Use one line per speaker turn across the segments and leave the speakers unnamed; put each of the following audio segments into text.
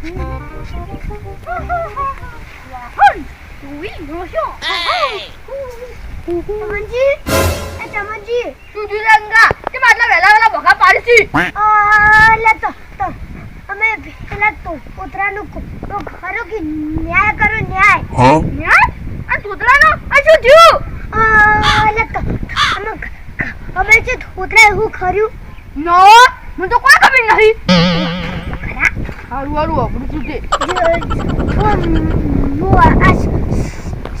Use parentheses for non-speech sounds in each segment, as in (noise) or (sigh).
ચમનજી એ ચમનજી
તું જુદંગા તે માટલા વેલા વેલા ભોગા પાડશી
આ લે તો અમે પેલા તો ઉતરાનું તો ખરો કે ન્યાય કરો ન્યાય
ન્યાય આ તૂતરાનો આ શું થયું
લે તો અમે છે ઉતરા એવું ખર્યું
નો મને તો કોઈ ખબર નહીં હારું હારું આપણું શું છે.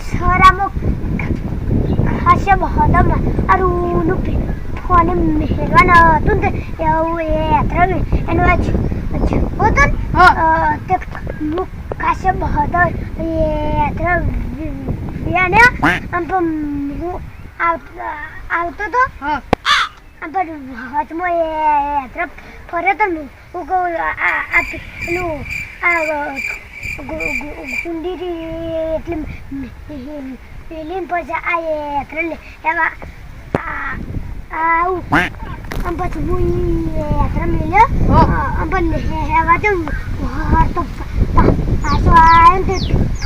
સરામો ખાસે બહદમ અરુનું ફોને મેળવાના હતું ને એવું એ યાત્રા એનો આજ હતો
હા.
તે હું. ખાસે બહદર એ યાત્રા વિયાને આમ હું. આવતો તો
હા
આમ પણ વચમાં એ યાત્રા ફરે તો ને હું આ પેલું આ ગુંડીરી એટલે પેલી પછી આ યાત્રા લે એમાં આવું. આમ પછી હું યાત્રા મેલ્યો આમ પણ હેવા તો તો પાછો ને તે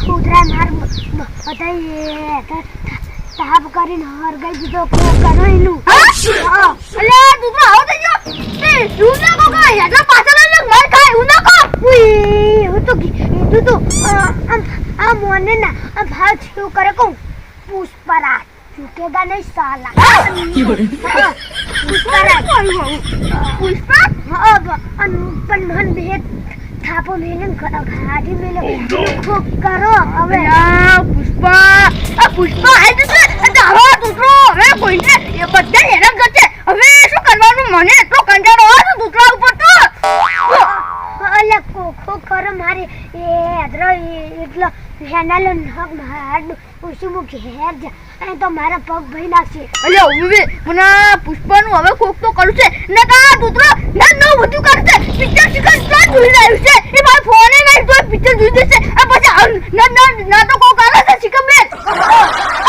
કૂતરા માર બધા તાપ કરીને હરગાઈ દીધો કરો એનું
અલે તું તો આવો થઈ ગયો એ તું ના કો કા એટલા પાછળ માર ના કો
હું તો તું આમ આ મોને ના આ ભાવ થયું કરે કહું પુષ્પરા ચૂકેગા નહીં સાલા પુષ્પરા
પુષ્પા
હવે
તો હવે કોઈને એ બધા હેરાન કરશે હવે શું કરવાનું મને એટલો કંટાળો આવે છે ઉપર તો.
અલે કોખો કરો મારે. એ અદરો એટલો હેનાલો નખ માર ઉસી મુ ઘેર જા. અને તો મારા પગ ભઈ નાખશે.
અલે ઉવે મને પુષ્પાનું હવે કોક તો કરું છે. ને કા દૂતરો ના નો બધું કરશે પિક્ચર શીખર તો જોઈ રહ્યું છે. એ મારો ફોન એ નહીં તો પિક્ચર જોઈ દેશે આ પછી આ ના ના ના તો કોક આવે છે શીખર બેન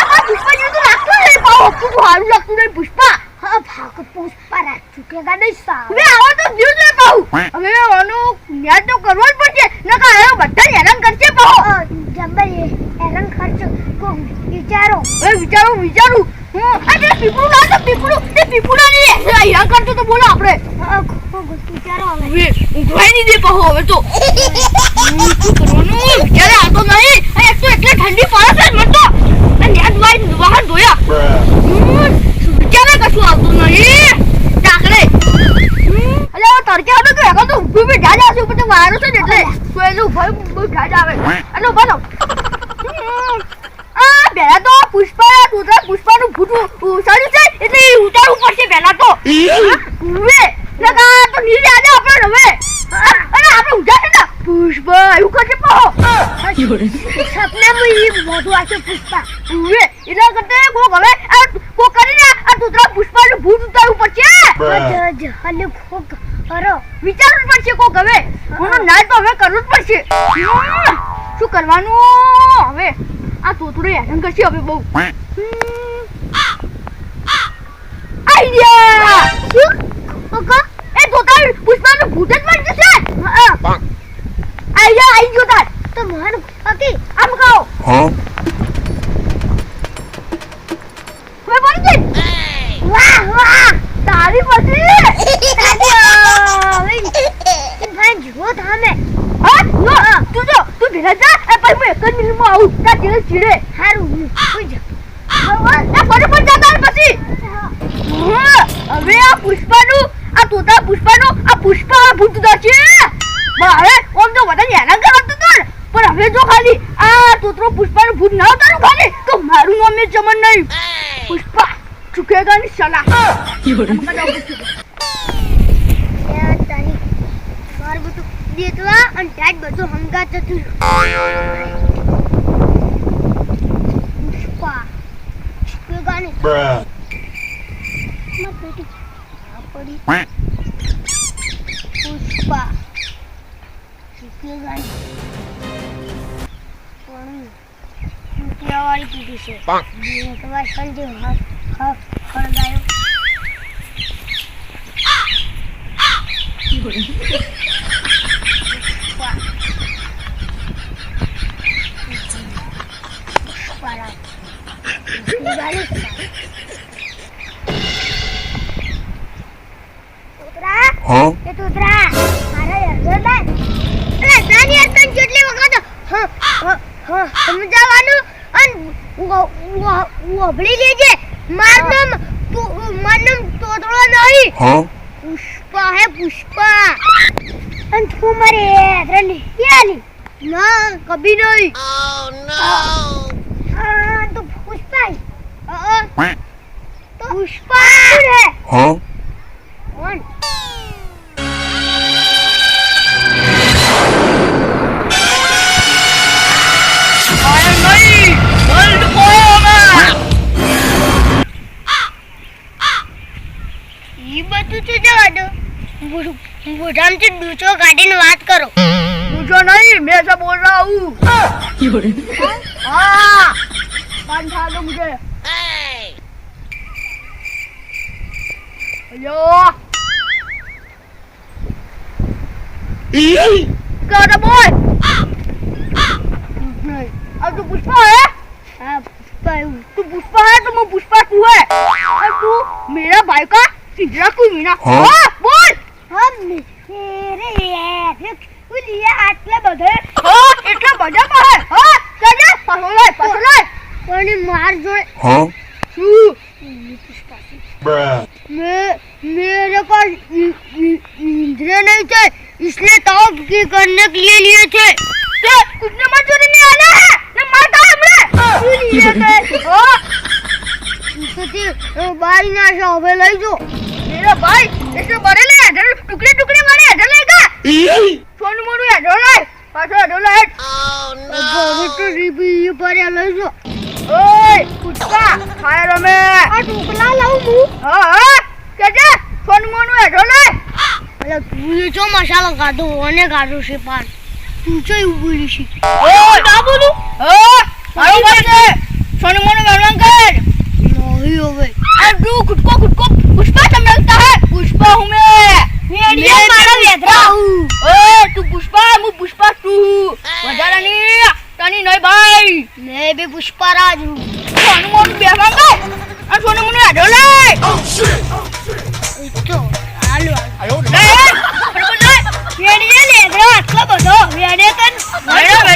આ પુષ્પા જેવું તો લાગતું નહીં પાવ તું સારું લાગતું નહીં પુષ્પા
હા ભાગ પુષ્પા રાખ ચૂકેગા નહીં સાવ
હવે આવો તો જીવ છે પાઉ હવે આનું ન્યાય તો કરવો જ પડશે. નકા હવે બધા હેરાન કરશે બહુ
જબર હેરાન કરશે. કો વિચારો.
હવે વિચારું વિચારું. હું જે પીપળું ના તો પીપળું. તે પીપળું ની હેરાન કરતો તો બોલો આપણે.
વિચારો હવે.
ઊંઘવાય નહીં દે કહો હવે તો. શું કરવાનું? વિચારે આતો નહીં? એક તો એટલે ઠંડી પડે છે મને તો. અને યાદ મારી વાહન ધોયા. વિચારે કશું આવતું નહીં? ટાકરે અલે તડકે આવે કે આગળ તો ઊભી બી ઢાજ આવશે ઉપર તો વાયરો છે ને તો એનું ભય બહુ ઢાજ આવે થો હમ, આ પહેલા તો પુષ્પા કૂતરા પુષ્પાનું ભૂતું ઉછાળ્યું છે એટલે એ ઉતારવું પડશે પહેલા તો. ઉવે. નકા તો નીચે આજે આપણે હવે. અરે આપણે ઊંધા છે ને. પુષ્પા એવું કરશે પાહો.
સપનામાં ઈ મોઢું આછું પુષ્પા.
ઉવે. એના કરતા કોક હવે કોક કરીને આ કૂતરા પુષ્પાનું ભૂત ઉતારવું પડશે
જ હલે કરો
વિચારવું પડશે કોક હવે. કોનો ના તો હવે કરવું જ પડશે. શું કરવાનું હવે? આ તોતરો હેરાન કરશે હવે બહુ. આઈડિયા!
ઓકો
એ તોતા પુષ્પાનું ભૂત જ મળી જશે? આઈડિયા આઈ ગયો તાર
તો મન ઓકે
આમ કહો.
Huh?
હવે પડી ગઈ
વાહ વાહ
તારી પછી
ભાઈ જુઓ તમે
હા નો તું જો તું ભેગા જા એ પછી હું આવું તાર ચીડે ચીડે? હવે આ પુષ્પાનું, આ તોતા પુષ્પાનું, આ પુષ્પા ભૂત છે. હવે ઓમ તો પણ હવે જો ખાલી આ તોતરો પુષ્પાનું ભૂત ના ઉતારું ખાલી, તો મારું નામ ચમન નહીં. પુષ્પા ચૂકેગા ની સલાહ.
માર દેતવા અને ટાઈટ બધું હંગાત હતું પુષ્પા નહીં
Bruh.
માં પેટી (laughs) આ પડી પુષ્પા. ચૂકિયાવાળી પીધી છે. તમારે સંજય હફ હફ ખળગાયો હ હ સમજાવવાનું અન ઓભળી લેજે. માર નામ માર નામ તોતરો નહીં? પુષ્પા હે પુષ્પા. અને તું મારે નહીં આલી. ના કભી નહીં.
Oh
આ તો પુષ્પા તો પુષ્પા હે?
Huh?
કોણ? गोदाम से दूसरो गाड़ी ने बात करो।
दूसरो नहीं मैं ऐसा बोल रहा हूँ। हाँ, तो मुझे। हेलो क्या बोल अब तो तू हाँ,
पुष्पा है।
तू पुष्पा है तो मैं पुष्पा तू है। तू मेरा भाई का सीधा कोई
हाँ।,
हाँ। बोल।
हाँ આટલા બધા
हाँ इतना बड़ा का है हाँ चल जा पासो लाए पासो लाए
પણ માર જોડે
Huh?
तू
Bruh.
मैं मेरे पास इ- इ- इंद्र नहीं थे इसलिए टॉप की करने के लिए लिए थे
તે કુછને મજૂરી નહીં આલે હે ને મારતા હમણે
लिए थे इससे बारी ना से હવે લઈ જો
मेरा भाई इससे बड़े સોનું મોનું હેડો લઈ પાછો હેડો લઈ
હવે તો રીબી ભર્યા
લઈજો ઓય કુટકા ખાય રમે.
આ ટુકલા લાવું હું?
હા હા. કેજે સોનું મોનું હેડો લઈ
અલા તું
પુષ્પા સમરતા પુષ્પા હું મેં.
મેડિયા મારા વેધરા
ઓય તું પુષ્પા હું પુષ્પા તું વધારાની તની નહીં ભાઈ.
મેં બી પુષ્પારાજ હું.
સોનું મોનું બેસવા ગઈ આ સોનું મોનું આડો લે.
તો હાલો
ફટાફટ લે.
વેડિયા લેધરા આટલો બધો. વેડે તન
મેડમ